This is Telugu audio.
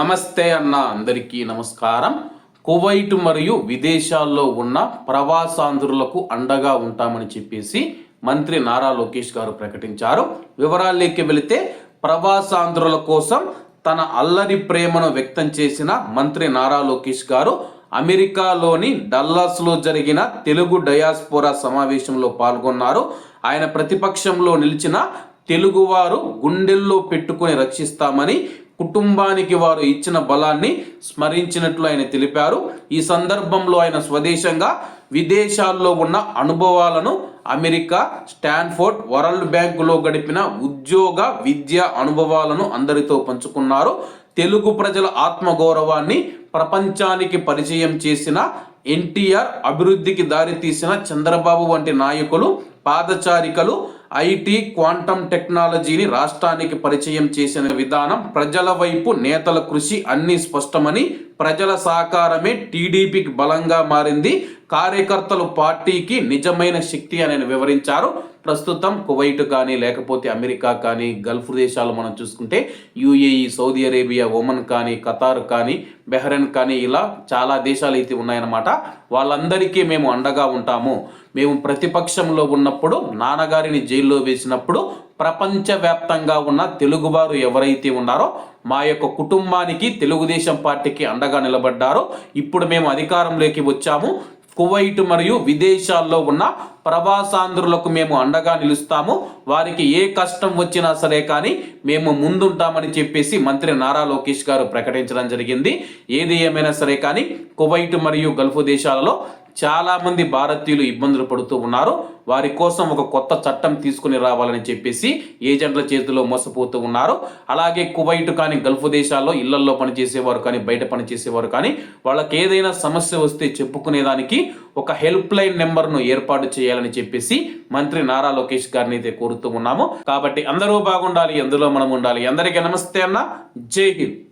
నమస్తే అన్న అందరికీ నమస్కారం. కువైట్ మరియు విదేశాల్లో ఉన్న ప్రవాసాంధ్రులకు అండగా ఉంటామని చెప్పేసి మంత్రి నారా లోకేష్ గారు ప్రకటించారు. వివరాల్లోకి వెళితే ప్రవాసాంధ్రుల కోసం తన అల్లరి ప్రేమను వ్యక్తం చేసిన మంత్రి నారా లోకేష్ గారు అమెరికాలోని డల్లాస్లో జరిగిన తెలుగు డయాస్పోరా సమావేశంలో పాల్గొన్నారు. ఆయన ప్రతిపక్షంలో నిలిచిన తెలుగువారు గుండెల్లో పెట్టుకుని రక్షిస్తామని కుటుంబానికి వారు ఇచ్చిన బలాన్ని స్మరించినట్లు ఆయన తెలిపారు. ఈ సందర్భంలో ఆయన స్వదేశంగా విదేశాల్లో ఉన్న అనుభవాలను అమెరికా స్టాన్ఫోర్డ్ వరల్డ్ బ్యాంకులో గడిపిన ఉద్యోగ విద్య అనుభవాలను అందరితో పంచుకున్నారు. తెలుగు ప్రజల ఆత్మగౌరవాన్ని ప్రపంచానికి పరిచయం చేసిన ఎన్టీఆర్ అభివృద్ధికి దారితీసిన చంద్రబాబు వంటి నాయకులు పాదచారికలు ఐటీ క్వాంటమ్ టెక్నాలజీని రాష్ట్రానికి పరిచయం చేసిన విధానం ప్రజల వైపు నేతల కృషి అన్ని స్పష్టమని ప్రజల సహకారమే టీడీపీకి బలంగా మారింది. కార్యకర్తలు పార్టీకి నిజమైన శక్తి అని వివరించారు. ప్రస్తుతం కువైట్ కానీ లేకపోతే అమెరికా కానీ గల్ఫ్ దేశాలు మనం చూసుకుంటే యుఏఈ సౌదీ అరేబియా ఒమన్ కానీ ఖతార్ కానీ బెహ్రెన్ కానీ ఇలా చాలా దేశాలు అయితే ఉన్నాయన్నమాట. వాళ్ళందరికీ మేము అండగా ఉంటాము. మేము ప్రతిపక్షంలో ఉన్నప్పుడు నాన్నగారిని జైల్లో వేసినప్పుడు ప్రపంచవ్యాప్తంగా ఉన్న తెలుగువారు ఎవరైతే ఉన్నారో మా యొక్క కుటుంబానికి తెలుగుదేశం పార్టీకి అండగా నిలబడ్డారో. ఇప్పుడు మేము అధికారంలోకి వచ్చాము. కువైట్ మరియు విదేశాల్లో ఉన్న ప్రవాసాంధ్రులకు మేము అండగా నిలుస్తాము. వారికి ఏ కష్టం వచ్చినా సరే కానీ మేము ముందుంటామని చెప్పేసి మంత్రి నారా లోకేష్ గారు ప్రకటించడం జరిగింది. ఏది ఏమైనా సరే కానీ కువైట్ మరియు గల్ఫ్ దేశాలలో చాలామంది భారతీయులు ఇబ్బందులు పడుతూ ఉన్నారు. వారి కోసం ఒక కొత్త చట్టం తీసుకుని రావాలని చెప్పేసి ఏజెంట్ల చేతిలో మోసపోతూ ఉన్నారు. అలాగే కువైట్ కానీ గల్ఫ్ దేశాల్లో ఇళ్ళల్లో పనిచేసేవారు కానీ బయట పనిచేసేవారు కానీ వాళ్ళకి ఏదైనా సమస్య వస్తే చెప్పుకునేదానికి ఒక హెల్ప్ లైన్ నెంబర్ను ఏర్పాటు చేయాలని చెప్పేసి మంత్రి నారా లోకేష్ గారిని అయితే కోరుతూ ఉన్నాము. కాబట్టి అందరూ బాగుండాలి అందులో మనం ఉండాలి. అందరికీ నమస్తే అన్న. జై హింద్.